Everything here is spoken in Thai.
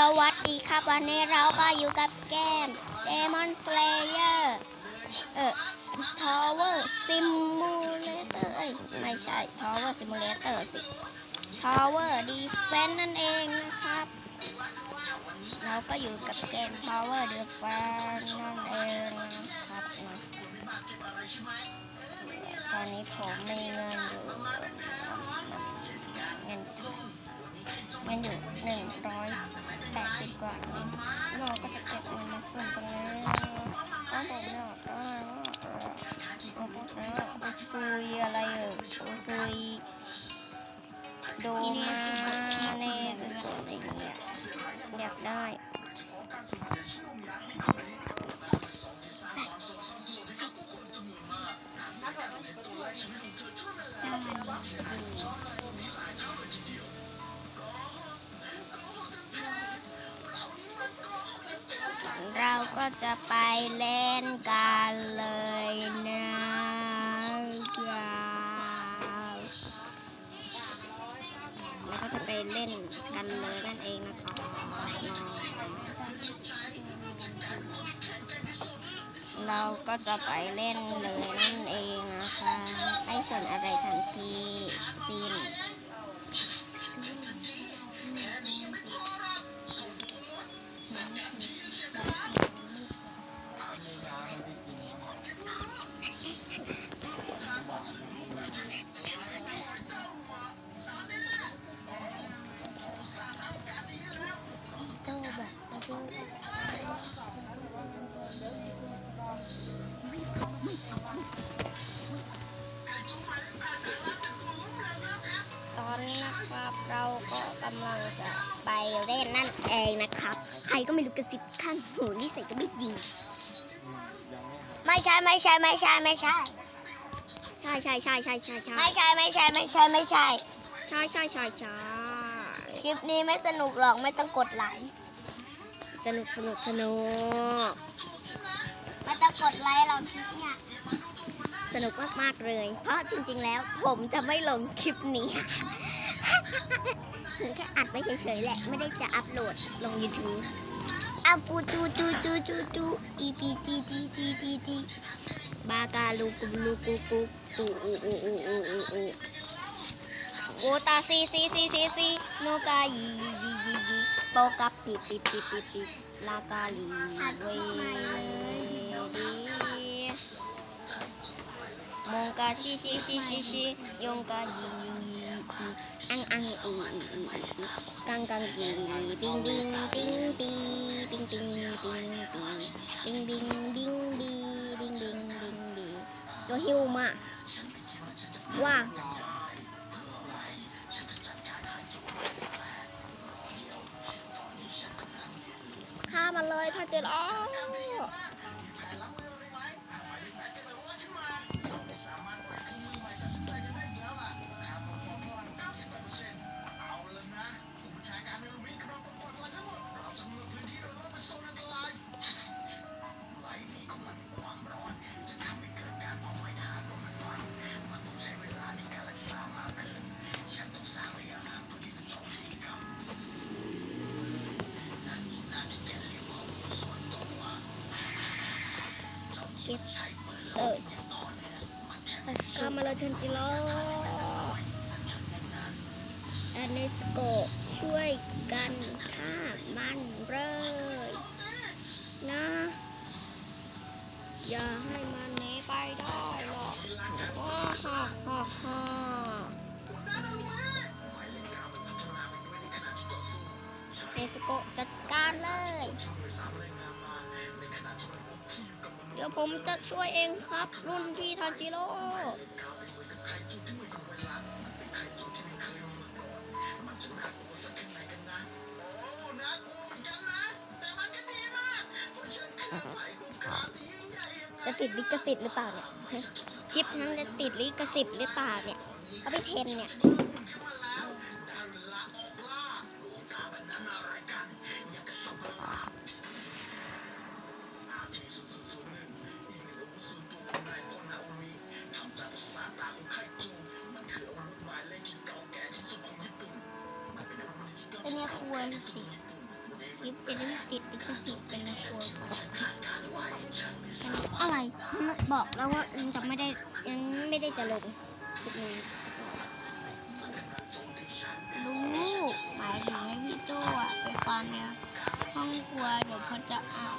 สวัสดีครับ วันนี้เราก็อยู่กับเกม Demon Slayer เอ่อ Tower Simulator เอ้ยไม่ใช่ Tower Simulator สิ Tower Defense นั่นเองนะครับ เราก็อยู่กับเกม Tower Defense นั่นเองนะครับนะตอนนี้ผมมีเงินอยู่เงินเงินอยู่หนึ่งร้อย โดมาเน่อะไรเงี้ยอยากได้เราก็จะไปเล่นกันเลยนะ นกันเลยนั่นเองนะคะเราก็จะไปเล่นเลยนั่นเองนะคะไม่สนอะไรทันทีสิ้น เล่นนั่นเองนะครับ ใครก็ไม่รู้กระซิบข้างหูนี่ใส่ก็ไม่ดี ไม่ใช่ไม่ใช่ไม่ใช่ไม่ใช่ ใช่ใช่ใช่ใช่ใช่ใช่ไม่ใช่ไม่ใช่ไม่ใช่ไม่ใช่ ใช่ใช่ใช่ใช่คลิปนี้ไม่สนุกหรอกไม่ต้องกดไลค์สนุกสนุกสนุกไม่ต้องกดไลค์เราคลิปเนี่ยสนุกมากๆเลย เพราะจริง ๆ แล้วผมจะไม่ลงคลิปนี้ แค่อัดไว้เฉยๆแหละ ไม่ได้จะอัพโหลดลง YouTube อาปูจูจูจูจูจูอีพีจีจีจีจีจีบากาลูกุลูกุกุกูอูอูอูอูอูอูโอตาซีซีซีซีซีโนกายียียียียีโปกับปิปิปิปิปิลากาลีเวดีมงกาชิชิชิชิชิยงกายียียี อังอีอีอีอีกังกังกีบิงบิงปิงปีปิงปิงปิงปีบิงบิงบิงบีบิงบิงบิงบีตัวหิวมาว่าฆ่ามันเลยถ้าเจออ๋อ เก็บเออฆ่ามาเลยทันจิโร่แอนเนสโกช่วยกันฆ่ามันเลยนะอย่าให้มันหนีไปได้หรอกฮ่าฮ่าฮ่าฮ่าเนสโกจัดการเลย ดี๋ยวผมจะช่วยเองครับ รุ่นพี่ทันจิโร่จะติดลิขสิทธิ์หรือเปล่าเนี่ยคลิปนั้นจะติดลิขสิทธิ์หรือเปล่าเนี่ยเขาไปเทนเนี่ย เป็นเนี่ยควรสิคลิปจะได้ติดลิขสิทธิ์เป็นละครอะไรบอกแล้วว่ายังจะไม่ได้ยังไม่ได้จะลงคลิปนี้รู้หมายถึงให้พี่โจ้ไปฟังในห้องครัวเดี๋ยวเขาจะอาบ